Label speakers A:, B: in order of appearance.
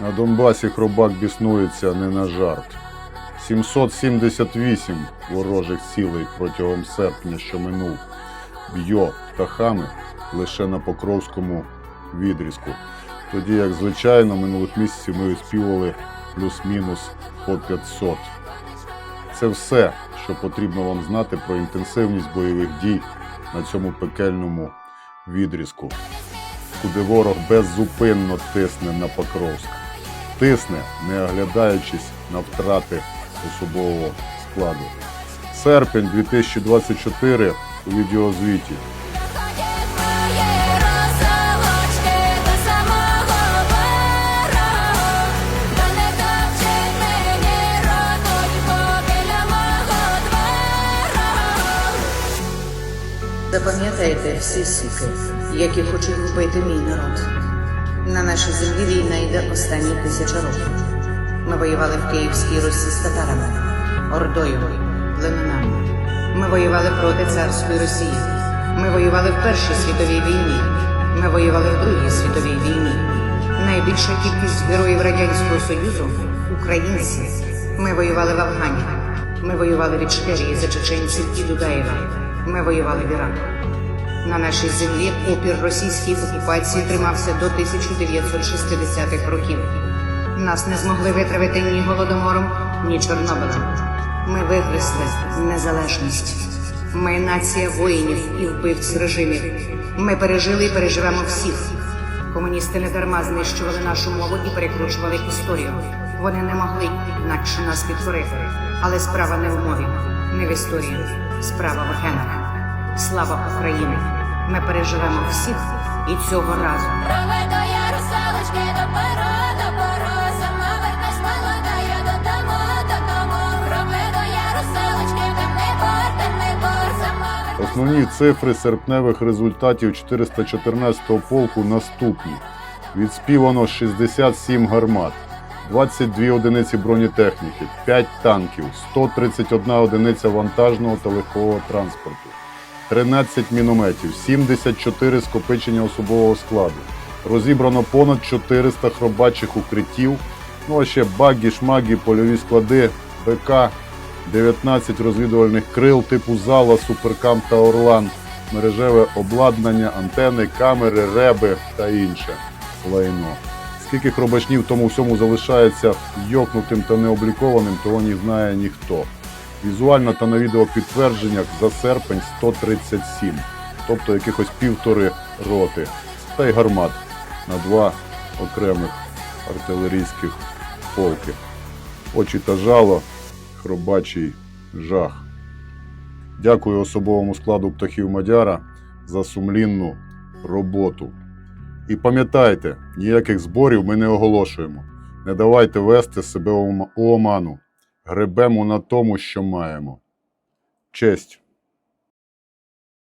A: На Донбасі хробак біснується не на жарт. 778 ворожих цілей протягом серпня, що минув, б'є птахами лише на Покровському відрізку. Тоді, як звичайно, минулих місяців ми виспівали плюс-мінус по 500. Це все, що потрібно вам знати про інтенсивність бойових дій на цьому пекельному відрізку, куди ворог беззупинно тисне на Покровськ. Тисне, не оглядаючись на втрати особового складу. Серпень 2024 у відеозвіті.
B: Запам'ятайте всі суки, які хочуть вбити мій народ. На нашій землі війна йде останні тисяча років. Ми воювали в Київській Русі з татарами, Ордою, племенами. Ми воювали проти царської Росії. Ми воювали в Першій світовій війні. Ми воювали в Другій світовій війні. Найбільша кількість героїв Радянського Союзу українці. Ми воювали в Афгані. Ми воювали від Шкерії за чеченців і Дудаєва. Ми воювали в Іраку. На нашій землі опір російській окупації тримався до 1960-х років. Нас не змогли витравити ні голодомором, ні Чорнобилем. Ми вигризли незалежність. Ми нація воїнів і вбивць режимів. Ми пережили і переживемо всіх. Комуністи не дарма знищували нашу мову і перекручували історію. Вони не могли інакше нас підкорити. Але справа не в мові, не в історії. Справа в генах. Слава Україні! Ми переживемо всіх і цього разу.
C: Проведу я русалочки до пора, до пора, сама вернусь молода, я додому, додому. Проведу я русалочки, темний бор, бор, сама.
A: Основні цифри серпневих результатів 414-го полку наступні. Відспівано 67 гармат, 22 одиниці бронетехніки, 5 танків, 131 одиниця вантажного та легкого транспорту, 13 мінометів, 74 скопичення особового складу. Розібрано понад 400 хробачих укриттів, ну а ще багі, шмагі, польові склади, БК, 19 розвідувальних крил типу зала, суперкам та орлан, мережеве обладнання, антени, камери, реби та інше лайно. Скільки хробачнів тому всьому залишається йокнутим та необлікованим, того не знає ніхто. Візуально та на відео підтвердженнях за серпень 137, тобто якихось півтори роти, та й гармат на два окремих артилерійських полки. Очі та жало, хробачий жах. Дякую особовому складу птахів Мадяра за сумлінну роботу. І пам'ятайте, ніяких зборів ми не оголошуємо. Не давайте вести себе у оману. Гребемо на тому, що маємо. Честь!